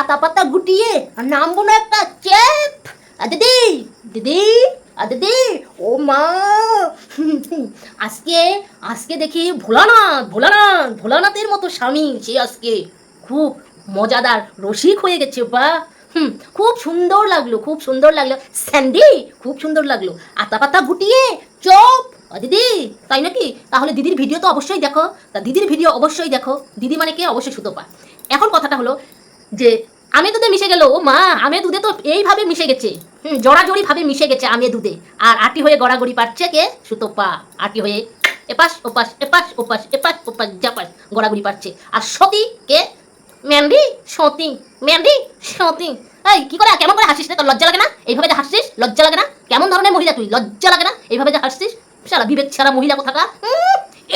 আতা পাতা গুটিয়ে, আর নামবো না একটা, চেপ। দিদি দিদি দিদি ও মা। আজকে আজকে দেখি ভোলানাথ ভোলানাথ, ভোলানাথের মতো স্বামী সে আজকে। খুব মজাদার, রসিক হয়ে গেছে, বা। হুম, খুব সুন্দর লাগল, খুব সুন্দর লাগল। স্যান্ডি, খুব সুন্দর লাগল। আতা পাতা গুটিয়ে, চপ দিদি তাই নাকি? তাহলে দিদির ভিডিও তো অবশ্যই দেখো। তা দিদির ভিডিও অবশ্যই দেখো। দিদি মানে কে? অবশ্যই সুতপা। এখন কথাটা হলো যে আমে দুধে মিশে গেল মা, আমে দুধে তো এইভাবে মিশে গেছে। হুম, জড়াজড়ি ভাবে মিশে গেছে আমে দুধে। আর আটি হয়ে গড়াগড়ি পাচ্ছে কে? সুতপা। আটি হয়ে এপাশ, ওপাশ এপাশ ওপাশ এপাশ, ওপাশ জাপাশ গড়াগড়ি পাচ্ছে আর সতী কে? ম্যান্ডি, সতী ম্যান্ডি, সতী। এই, কি করে, কেমন করে হাসিস তোর? লজ্জা লাগে না? এইভাবে যে হাসছিস, লজ্জা লাগে না? কেমন ধরনের মহিলা তুই? লজ্জা লাগে না? এইভাবে যে হাসছিস? সারা বিবেক ছাড়া মহিলা কোথাকা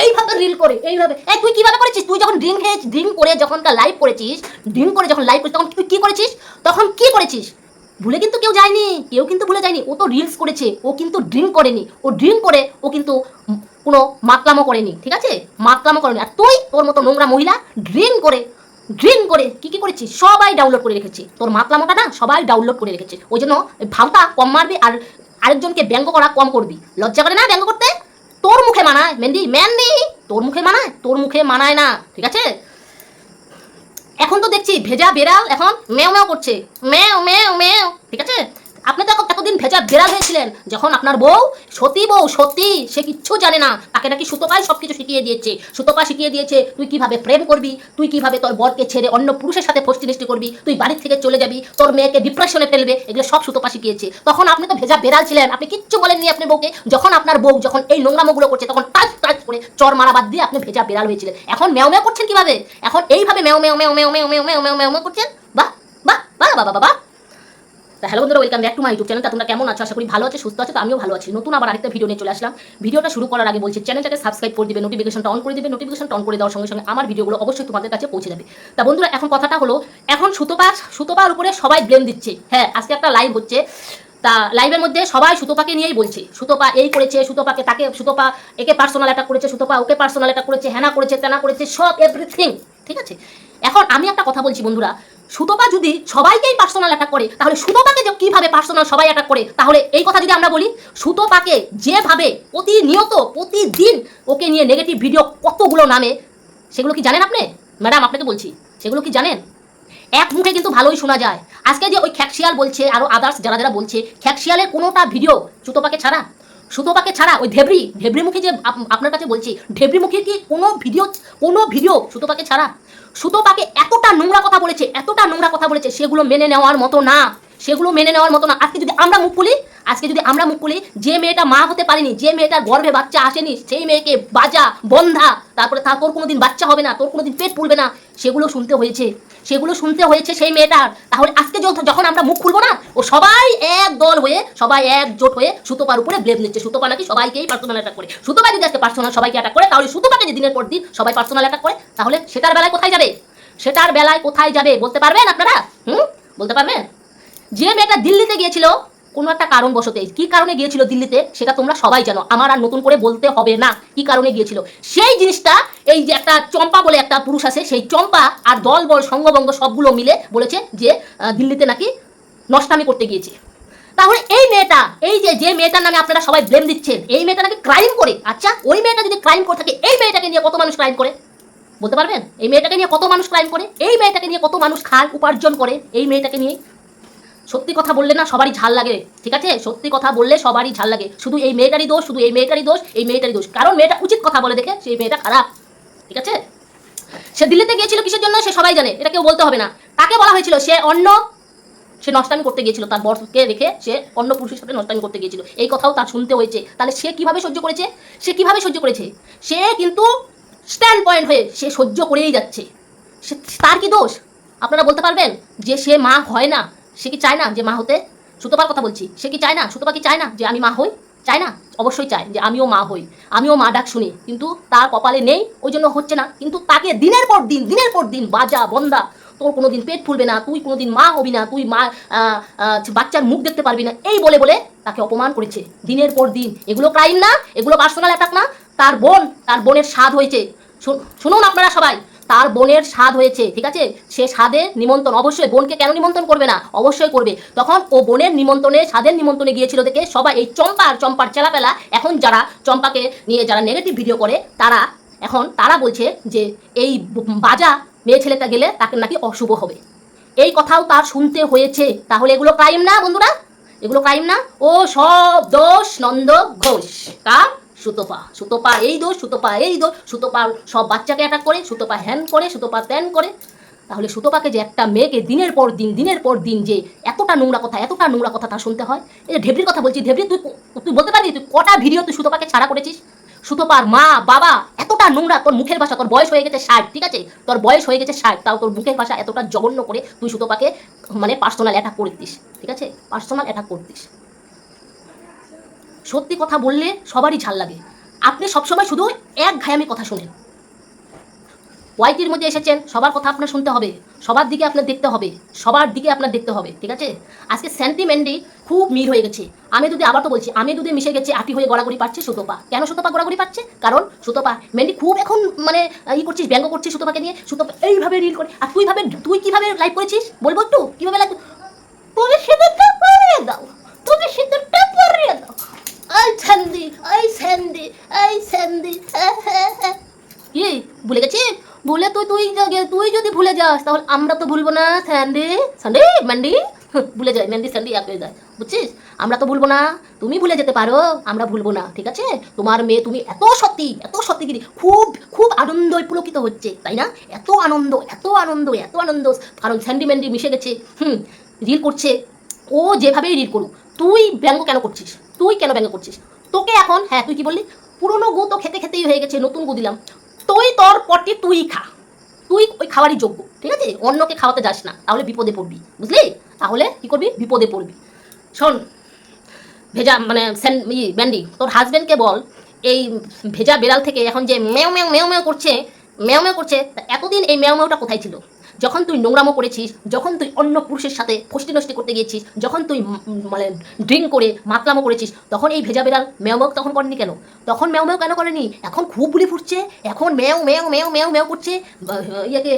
এইভাবে রিল করে, এইভাবে। এই, তুই কীভাবে করেছিস? তুই যখন ড্রিঙ্ক খেয়ে ড্রিঙ্ক করে যখন লাইভ করেছিস ড্রিঙ্ক করে যখন লাইভ করেছিস, তখন তুই কি করেছিস? তখন কি করেছিস? ভুলে কিন্তু কেউ যায়নি, কেউ কিন্তু ভুলে যায়নি। ও তো রিলস করেছে, ও কিন্তু ড্রিঙ্ক করেনি। ও ড্রিঙ্ক করে, ও কিন্তু কোনো মাতলামো করেনি, ঠিক আছে? মাতলামো করেনি। আর তুই, তোর মতো নোংরা মহিলা ড্রিঙ্ক করে ড্রিঙ্ক করে, কি কি করেছিস? সবাই ডাউনলোড করে রেখেছে। তোর মাতলামোটা না সবাই ডাউনলোড করে রেখেছে। ওই জন্য ভাবটা কম মারবি আর আরেকজনকে ব্যঙ্গ করা কম করবি। লজ্জা করে না ব্যঙ্গ করতে? মুখে মানায় মেন্দি মেন্দি তোর মুখে মানায়? তোর মুখে মানায় না, ঠিক আছে? এখন তো দেখছি ভেজা বেড়াল এখন মেও মেও করছে। মেও মেও মেও, ঠিক আছে? আপনি তো এতদিন ভেজা বেড়াল হয়েছিলেন, যখন আপনার বউ, সতী বউ, সতী, সে কিচ্ছু জানে না, তাকে নাকি সুতোপাই সব কিছু শিখিয়ে দিয়েছে। সুতোপা শিখিয়ে দিয়েছে, তুই কীভাবে প্রেম করবি, তুই কীভাবে তোর বরকে ছেড়ে অন্য পুরুষের সাথে ফষ্টি নষ্টি করবি, তুই বাড়ির থেকে চলে যাবি, তোর মেয়েকে ডিপ্রেশনে ফেলবে, এগুলো সব সুতোপা শিখিয়েছে। তখন আপনি তো ভেজা বেড়াল ছিলেন, আপনি কিচ্ছু বলেননি আপনার বউকে, যখন আপনার বউ যখন এই নোংরামোগুলো করছে, তখন টাচ টাচ করে চর মারা বাদ দিয়ে আপনি ভেজা বেড়াল হয়েছিলেন। এখন মেও মেও করছেন কীভাবে? এখন এইভাবে মেও মেও মেও মেও মেও মেও মেও মেও মেও করছেন? বাহ বাহ বাহ বাবা বাবা তা হ্যালো বন্ধুরা welcome back to my YouTube চ্যানেলটা তোমরা কেমন আছো? আশা করি ভালো আছে, সুস্থ আছে, তো আমিও ভালো আছি। নতুন আবার আরেকটা ভিডিও নিয়ে চলে আসলাম। ভিডিওটা শুরু করার আগে বলছি চ্যানেলটাকে সাবস্ক্রাইব করে দিবে নোটিফিকেশনটা অন করে দিবে। নোটিফিকেশনটা অন করে দেওয়ার সঙ্গে সঙ্গে আমার ভিডিওগুলো অবশ্যই তোমাদের কাছে পৌঁছে যাবে। তা বন্ধুরা, এখন কথাটা হলো, এখন সুতোপা সুতোপার উপরে সবাই ব্লেম দিচ্ছে। হ্যাঁ আজকে একটা লাইভ হচ্ছে। তা লাইভের মধ্যে সবাই সুতোপাকে নিয়েই বলছে। সুতোপা এই করেছে, সুতোপাকে তাকে, সুতোপা একে পার্সোনাল অ্যাটাক করেছে, সুতপা ওকে পার্সোনাল অ্যাটাক করেছে হ্যানা করেছে, তেনা করেছে, সব এভরিথিং ঠিক আছে? এখন আমি একটা কথা বলছি বন্ধুরা সুতপা যদি সবাইকেই পার্সোনাল অ্যাটাক করে, তাহলে সুতপাকে যে কীভাবে পার্সোনাল সবাই অ্যাটাক করে? তাহলে এই কথা যদি আমরা বলি, সুতপাকে যেভাবে প্রতিনিয়ত, প্রতিদিন ওকে নিয়ে নেগেটিভ ভিডিও কতগুলো নামে, সেগুলো কি জানেন আপনি? ম্যাডাম, আপনাকে বলছি, সেগুলো কি জানেন? এক মুখে কিন্তু ভালোই শোনা যায়। আজকে যে ওই খ্যাকশিয়াল বলছে আরও আদার্স যারা যারা বলছে, খ্যাকশিয়ালের কোনোটা ভিডিও সুতোপাকে ছাড়া? সুতোপাকে ছাড়া ওই ধেবড়ি ঢেবরিমুখী যে আপনার কাছে বলছি ঢেবরিমুখীর কি কোনো ভিডিও কোনো ভিডিও সুতোপাকে ছাড়া? সুতোপাকে এতটা নোংরা কথা বলেছে, এতটা নোংরা কথা বলেছে, সেগুলো মেনে নেওয়ার মতো না, সেগুলো মেনে নেওয়ার মতো না। আজকে যদি আমরা মুখ খুলি আজকে যদি আমরা মুখ খুলি, যে মেয়েটা মা হতে পারেনি, যে মেয়েটার গর্ভে বাচ্চা আসেনি, সেই মেয়েকে বাজা, বন্ধা, তারপরে তার তোর কোনোদিন বাচ্চা হবে না, তোর কোনোদিন পেট পুড়বে না, সেগুলো শুনতে হয়েছে। সেগুলো শুনতে হয়েছে সেই মেয়েটার। তাহলে আজকে যখন- আমরা মুখ খুলবো না, ও সবাই এক দল হয়ে, সবাই একজোট হয়ে সুতোপার উপরে ব্লেম নিচ্ছে। সুতোপা নাকি সবাইকেই পার্সোনাল অ্যাটাক করে। সুতোপা যদি আজকে পার্সোনাল সবাইকে অ্যাটাক করে, তাহলে সুতোপাকে যে দিনের পর দিন সবাই পার্সোনাল অ্যাটাক করে, তাহলে সেটার বেলায় কোথায় যাবে? সেটার বেলায় কোথায় যাবে? বলতে পারবেন আপনারা? হুম? বলতে পারবেন? যে মেয়েটা দিল্লিতে গিয়েছিল কোনো একটা কারণ বসতে কি কারণে গিয়েছিল দিল্লিতে, সেটা তোমরা সবাই জানো। আমার আর নতুন করে বলতে হবে না কি কারণে গিয়েছিল। সেই জিনিসটা, এই যে একটা চম্পা বলে একটা পুরুষ আছে, সেই চম্পা আর দল, বল সঙ্গবঙ্গ সবগুলো মিলে বলেছে যে দিল্লিতে নাকি নষ্টামি করতে গিয়েছে। তাহলে এই মেয়েটা, এই যে যে মেয়েটার নামে আপনারা সবাই ব্লেম দিচ্ছেন, এই মেয়েটা নাকি ক্রাইম করে? আচ্ছা ওই মেয়েটা যদি ক্রাইম করে থাকে, এই মেয়েটাকে নিয়ে কত মানুষ ক্রাইম করে? বলতে পারবেন? এই মেয়েটাকে নিয়ে কত মানুষ ক্রাইম করে? এই মেয়েটাকে নিয়ে কত মানুষ খায় উপার্জন করে? এই মেয়েটাকে নিয়ে সত্যি কথা বললে না সবারই ঝাল লাগে, ঠিক আছে? সত্যি কথা বললে সবারই ঝাল লাগে। শুধু এই মেয়েটারই দোষ, শুধু এই মেয়েটারই দোষ, এই মেয়েটারই দোষ। কারণ মেয়েটা উচিত কথা বলে দেখে সেই মেয়েটা খারাপ, ঠিক আছে? সে দিল্লিতে গিয়েছিল কিসের জন্য, সে সবাই জানে, এটা কেউ বলতে হবে না। তাকে বলা হয়েছিল, সে অন্য, সে নষ্টামি করতে গিয়েছিল, তার বরকে রেখে সে অন্য পুরুষের সাথে নষ্টামি করতে গিয়েছিল। এই কথাও তার শুনতে হয়েছে। তাহলে সে কীভাবে সহ্য করেছে? সে কীভাবে সহ্য করেছে? সে কিন্তু স্ট্যান্ড পয়েন্ট হয়ে সে সহ্য করেই যাচ্ছে। সে, তার কি দোষ? আপনারা বলতে পারবেন? যে সে মা হয় না সে কি চায় না যে মা হতে? সুতপার কথা বলছি। সে কি চায় না? সুতপা কি চায় না যে আমি মা হই? চায় না? অবশ্যই চায় যে আমিও মা হই। আমিও মা ডাক শুনি। কিন্তু তার কপালে নেই, ওই জন্য হচ্ছে না। কিন্তু তাকে দিনের পর দিন, দিনের পর দিন বাজা, বন্দা, তোর কোনো দিন পেট ফুলবে না, তুই কোনোদিন মা হবি না, তুই মা বাচ্চার মুখ দেখতে পারবি না, এই বলে বলে তাকে অপমান করেছে। দিনের পর দিন। এগুলো ক্রাইম না, এগুলো পার্সোনাল অ্যাটাক না। তার বোন, তার বোনের স্বাদ হয়েছে। শুনুন আপনারা সবাই। তার বোনের স্বাদ হয়েছে, ঠিক আছে? সে স্বাদে নিমন্ত্রণ। অবশ্যই বোনকে কেন নিমন্ত্রণ করবে না? অবশ্যই করবে। তখন ও বোনের নিমন্ত্রণে, স্বাদের নিমন্ত্রণে গিয়েছিল দেখে সবাই এই চম্পা আর চম্পার চেলাপেলা। এখন যারা চম্পাকে নিয়ে যারা নেগেটিভ ভিডিও করে, তারা এখন, তারা বলছে যে এই বাজা মেয়ে ছেলেটা গেলে তাকে নাকি অশুভ হবে। এই কথাও তার শুনতে হয়েছে। তাহলে এগুলো ক্রাইম না বন্ধুরা? এগুলো ক্রাইম না? ও সব দোষ নন্দ ঘোষ। কার? সুতপা সুতপা এই দোষ সুতপা এই দোষ সুতপা সব বাচ্চাকে অ্যাটাক করে, সুতপা হ্যান করে, সুতপা ত্যান করে। তাহলে সুতপাকে যে একটা মেয়েকে দিনের পর দিন, দিনের পর দিন যে এতটা নোংরা কথা, এতটা নোংরা কথা তা শুনতে হয়, এই যে ঢেবরির কথা বলছি ঢেবরি তুই তুই বলতে পারবি, তুই কটা ভিডিও তুই সুতপাকে ছাড়া করেছিস? সুতপার মা, বাবা, এতটা নোংরা, তোর মুখের ভাষা, তোর বয়স হয়ে গেছে ষাট, ঠিক আছে? তোর বয়স হয়ে গেছে ষাট, তাও তোর মুখের ভাষা এতটা জঘন্য করে তুই সুতপাকে মানে পার্সোনাল অ্যাটাক করে দিস, ঠিক আছে? পার্সোনাল অ্যাটাক করতিস সত্যি কথা বললে সবারই ঝাল লাগে। আপনি সবসময় শুধু এক ঘায়ামি কথা শুনেন। ওয়াইটির মধ্যে এসেছেন, সবার কথা আপনার শুনতে হবে, সবার দিকে আপনার দেখতে হবে, সবার দিকে আপনার দেখতে হবে, ঠিক আছে? আজকে সেন্টিমেন্টই খুব মিল হয়ে গেছে। আমি যদি আবার তো বলছি, আমি যদি মিশে গেছে, আটি হয়ে গড়াগড়ি পাচ্ছে সুতোপা। কেন সুতপা গড়াগড়ি পাচ্ছে কারণ সুতোপা মেন্ডি খুব এখন মানে ই করছিস, ব্যঙ্গ করছিস সুতোপাকে নিয়ে। সুতোপা এইভাবে রিল করে, আর তুই ভাবে তুই কীভাবে লাইভ করেছিস? বলব একটু? কীভাবে লাইভ তুমি পরিয়ে দাও তুমি সিঁদুরটা পরিয়ে দাও এই স্যান্ডি এই স্যান্ডি এই স্যান্ডি কি? ভুলে গেছি? ভুলে তুই তুই তুই যদি ভুলে যাস, তাহলে আমরা তো ভুলবো না স্যান্ডি স্যান্ডি ম্যান্ডি ভুলে যায় ম্যান্ডি স্যান্ডি এক হয়ে যায়। বুঝছিস? আমরা তো ভুলবো না, তুমি ভুলে যেতে পারো, আমরা ভুলবো না, ঠিক আছে? তোমার মেয়ে তুমি এত সত্যি এত সত্যিগিরি খুব খুব আনন্দ পুলকিত হচ্ছে, তাই না? এত আনন্দ এত আনন্দ এত আনন্দ। কারণ স্যান্ডি ম্যান্ডি মিশে গেছে হুম রিল করছে। ও যেভাবেই রিল করুক, তুই ব্যঙ্গ কেন করছিস? তুই কেন ব্যঙ্গ করছিস? তোকে এখন হ্যাঁ তুই কি বললি? পুরনো গু তো খেতে খেতেই হয়ে গেছে, নতুন গু দিলাম। তুই তোর পটি তুই খা। তুই ওই খাওয়ারই যোগ্য, ঠিক আছে? অন্যকে খাওয়াতে যাস না, তাহলে বিপদে পড়বি, বুঝলি? তাহলে কি করবি? বিপদে পড়বি। শোন, ভেজা মানে স্যান ই ব্যান্ডি তোর হাজবেন্ডকে বল, এই ভেজা বেড়াল থেকে এখন যে মেও মেও মেও মেও করছে মেও মেও করছে এতদিন এই মেও মেওটা কোথায় ছিল? যখন তুই নোংরামো করেছিস, যখন তুই অন্য পুরুষের সাথে ফষ্টি নষ্টি করতে গিয়েছিস, যখন তুই মানে ড্রিঙ্ক করে মাতলামো করেছিস, তখন এই ভেজা বেড়াল মেও মেও তখন করেনি কেন? তখন মেও মেও কেন করেনি? এখন খুব বুলি ফুটছে, এখন মেও মেও মেও মেও মেও করছে ইয়েকে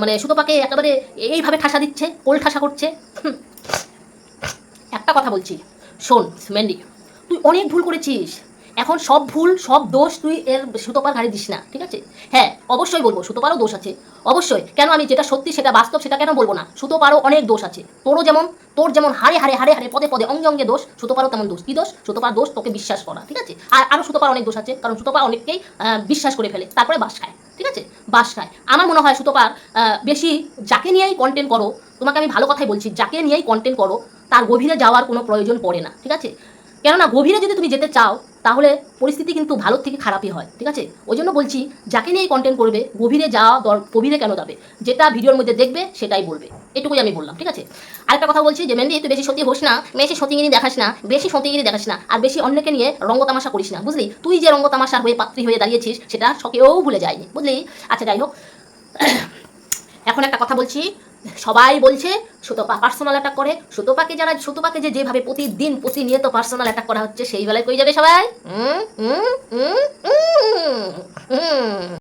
মানে সুতোপাকে একেবারে এইভাবে ঠাসা দিচ্ছে, কোল ঠাসা করছে। একটা কথা বলছি, শোন ম্যান্ডি তুই অনেক ভুল করেছিস। এখন সব ভুল, সব দোষ তুই এর সুতোপার ঘাড়ে দিস না, ঠিক আছে? হ্যাঁ অবশ্যই বলব, সুতোপারও দোষ আছে। অবশ্যই, কেন আমি যেটা সত্যি সেটা বাস্তব সেটা কেন বলব না? সুতোপারও অনেক দোষ আছে। তোরও যেমন, তোর যেমন হারে হারে হারে হারে পদে পদে অঙ্গে অঙ্গে দোষ, সুতোপারও তেমন দোষ। কি দোষ? সুতোপার দোষ তোকে বিশ্বাস করা, ঠিক আছে? আর আরও সুতোপার অনেক দোষ আছে, কারণ সুতোপা অনেককেই বিশ্বাস করে ফেলে। তারপরে বাস খায়, ঠিক আছে? বাস খায়। আমার মনে হয় সুতোপার বেশি যাকে নিয়েই কন্টেন্ট করো, তোমাকে আমি ভালো কথাই বলছি, যাকে নিয়েই কন্টেন্ট করো, তার গভীরে যাওয়ার কোনো প্রয়োজন পড়ে না, ঠিক আছে? কেননা গভীরে যদি তুমি যেতে চাও তাহলে পরিস্থিতি কিন্তু ভালোর থেকে খারাপই হয়, ঠিক আছে? ওই জন্য বলছি, যাকে নিয়েই কন্টেন্ট করবে, গভীরে যাওয়া দর, গভীরে কেন যাবে? যেটা ভিডিওর মধ্যে দেখবে, সেটাই বলবে। এটুকুই আমি বললাম, ঠিক আছে? আরেকটা কথা বলছি যে মেন্দি তুই বেশি সত্যি হোস না বেশি সতীগিরি দেখাস না, বেশি সতীগিরি দেখাস না, আর বেশি অন্যকে নিয়ে রঙ্গ তামাশা করিস না, বুঝলি? তুই যে রঙ্গ তামাশার হয়ে পাত্রী হয়ে দাঁড়িয়েছিস, সেটা শখেও ভুলে যায়নি, বুঝলি? আচ্ছা যাই হোক। এখন একটা কথা বলছি সবাই বলছে সুতপা পার্সোনাল অ্যাটাক করে। সুতপাকে যারা সুতপাকে যে যেভাবে প্রতিদিন প্রতিনিয়ত পার্সোনাল অ্যাটাক করা হচ্ছে সেই বেলায় কই যাবে সবাই? হুম হুম হুম হুম